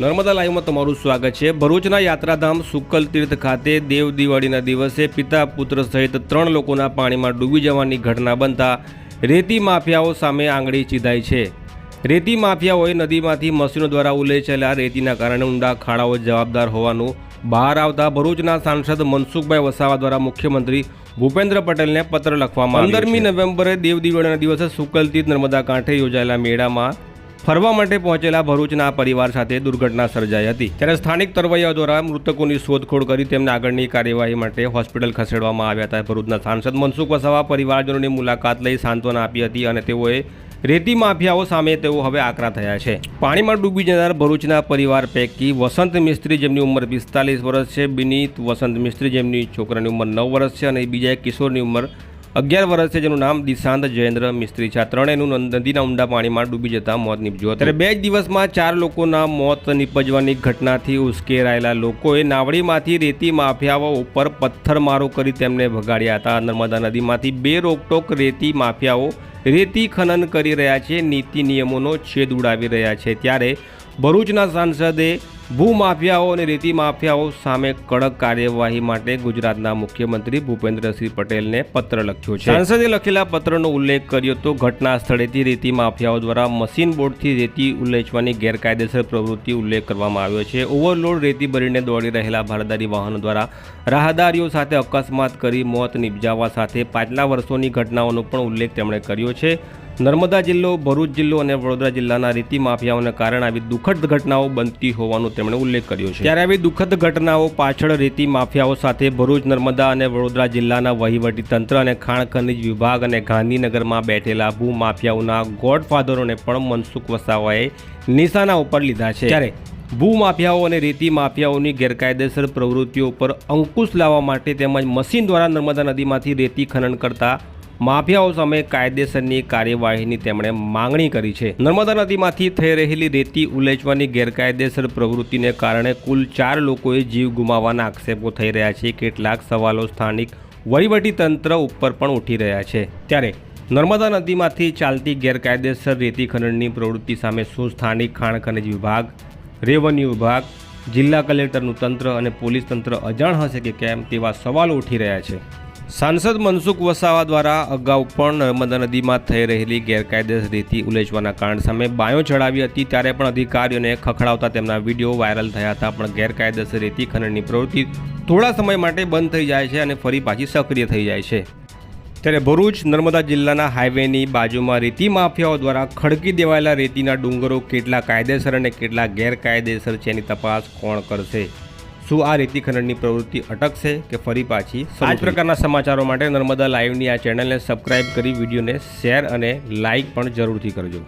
નર્મદા લાઈવમાં તમારું સ્વાગત છે. ભરૂચના યાત્રાધામ સુકલ તીર્થ ખાતે દેવ દિવાળીના દિવસે પિતા પુત્ર સહિત ત્રણ લોકોના પાણીમાં ડૂબી જવાની ઘટના બનતા રેતી માફિયાઓ સામે આંગળી ચીધાઈ છે. રેતી માફિયાઓએ નદીમાંથી મશીનો દ્વારા ઉલેચેલા રેતીના કારણે ઊંડા ખાડાઓ જવાબદાર હોવાનું બહાર આવતા ભરૂચના સાંસદ મનસુખભાઈ વસાવા દ્વારા મુખ્યમંત્રી ભૂપેન્દ્ર પટેલને પત્ર લખવામાં પંદરમી નવેમ્બરે દેવ દિવાળીના દિવસે સુકલ તીર્થ નર્મદા કાંઠે યોજાયેલા મેળામાં ફરવા માટે પહોંચેલા ભરૂચના પરિવાર સાથે દુર્ઘટના સર્જાઈ હતી. ત્યારે સ્થાનિક તરવૈયા દ્વારા મૃતકોની શોધખોળ કરી તેમને આગળની કાર્યવાહી માટે હોસ્પિટલ ખસેડવામાં આવ્યા હતા. ભરૂચના સાંસદ મનસુખ વસાવા પરિવારજનોની મુલાકાત લઈ સાંત્વના આપી હતી અને તેઓએ રેતી માફિયાઓ સામે તેઓ હવે આકરા થયા છે. પાણીમાં ડૂબી જનાર ભરૂચના પરિવાર પૈકી વસંત મિસ્ત્રી જેમની ઉંમર પિસ્તાલીસ વર્ષ છે, બિનીત વસંત મિસ્ત્રી જેમની છોકરાની ઉંમર નવ વર્ષ છે અને બીજા એક કિશોરની ઉંમર અગિયાર વર્ષ જેનું નામ દિશાંત જયેન્દ્ર મિસ્ત્રી છે. આ ત્રણેયનું નદ- નદીના ઊંડા પાણીમાં ડૂબી જતા મોત નીપજ્યું ત્યારે બે જ દિવસમાં ચાર લોકોના મોત નીપજવાની ઘટનાથી ઉશ્કેરાયેલા લોકોએ નાવડીમાંથી રેતી માફિયાઓ ઉપર પથ્થરમારો કરી તેમને ભગાડ્યા હતા. નર્મદા નદીમાંથી બે રોકટોક રેતી માફિયાઓ રેતી ખનન કરી રહ્યા છે. નીતિ નિયમોનો છેદ ઉડાવી રહ્યા છે. ત્યારે ભરૂચના સાંસદે ભૂમાફિયાઓ અને રેતી માફિયાઓ સામે કડક કાર્યવાહી માટે ગુજરાતના મુખ્યમંત્રી ભૂપેન્દ્રસિંહ પટેલને પત્ર લખ્યો છે. સાંસદે લખેલા પત્રનો ઉલ્લેખ કર્યો તો ઘટના સ્થળેથી રેતી માફિયાઓ દ્વારા મશીન બોર્ડથી રેતી ઉલ્લેચવાની ગેરકાયદેસર પ્રવૃત્તિ ઉલ્લેખ કરવામાં આવ્યો છે. ઓવરલોડ રેતી ભરીને દોડી રહેલા ભારદારી વાહનો દ્વારા રાહદારીઓ સાથે અકસ્માત કરી મોત નિપજાવવા સાથે પાછલા વર્ષોની ઘટનાઓનો પણ ઉલ્લેખ તેમણે કર્યો છે. નર્મદા જિલ્લો, ભરૂચ જિલ્લો અને વડોદરા જિલ્લાના રેતી માફિયાઓને કારણે આવી દુઃખદ ઘટનાઓ બનતી હોવાનો તેમણે ઉલ્લેખ કર્યો છે. ત્યારે આવી દુઃખદ ઘટનાઓ પાછળ રેતી માફિયાઓ સાથે ભરૂચ નર્મદા અને વડોદરા જિલ્લાના વહીવટી તંત્ર અને ખાણ ખનિજ વિભાગ અને ગાંધીનગરમાં બેઠેલા ભૂમાફિયાઓના ગોડફાધરોને પણ મનસુખ વસાવાએ નિશાના ઉપર લીધા છે. ત્યારે ભૂમાફિયાઓ અને રેતી માફિયાઓની ગેરકાયદેસર પ્રવૃત્તિઓ પર અંકુશ લાવવા માટે તેમજ મશીન દ્વારા નર્મદા નદીમાંથી રેતી ખનન કરતા માફિયાઓ સામે કાયદેસરની કાર્યવાહીની તેમણે માંગણી કરી છે. નર્મદા નદીમાંથી થઈ રહેલી રેતી ઉલેચવાની ગેરકાયદેસર પ્રવૃત્તિને કારણે કુલ ચાર લોકોએ જીવ ગુમાવવાના આક્ષેપો થઈ રહ્યા છે. કેટલાક સવાલો સ્થાનિક વહીવટી તંત્ર ઉપર પણ ઉઠી રહ્યા છે. ત્યારે નર્મદા નદીમાંથી ચાલતી ગેરકાયદેસર રેતી ખનનની પ્રવૃત્તિ સામે શું સ્થાનિક ખાણ ખનિજ વિભાગ, રેવન્યુ વિભાગ, જિલ્લા કલેક્ટરનું તંત્ર અને પોલીસ તંત્ર અજાણ હશે કે કેમ તેવા સવાલો ઉઠી રહ્યા છે? સાંસદ મનસુખ વસાવા દ્વારા અગાઉ પણ નર્મદા નદીમાં થઈ રહેલી ગેરકાયદેસર રેતી ઉલેચવાના કારણ સામે બાયો ચડાવી હતી, ત્યારે પણ અધિકારીઓને ખખડાવતા તેમના વીડિયો વાયરલ થયા હતા. પણ ગેરકાયદેસર રેતી ખનનની પ્રવૃત્તિ થોડા સમય માટે બંધ થઈ જાય છે અને ફરી પાછી સક્રિય થઈ જાય છે. ત્યારે ભરૂચ, નર્મદા જિલ્લાના હાઈવેની બાજુમાં રેતી માફિયાઓ દ્વારા ખડકી દેવાયેલા રેતીના ડુંગરો કેટલા કાયદેસર અને કેટલા ગેરકાયદેસર છે એની તપાસ કોણ કરશે? શું આ રેતી ખનનની પ્રવૃત્તિ અટકશે કે ફરી પાછી? આ જ પ્રકારના સમાચારો માટે નર્મદા લાઈવની આ ચેનલને સબસ્ક્રાઇબ કરી વિડીયોને શેર અને લાઇક પણ જરૂરથી કરજો.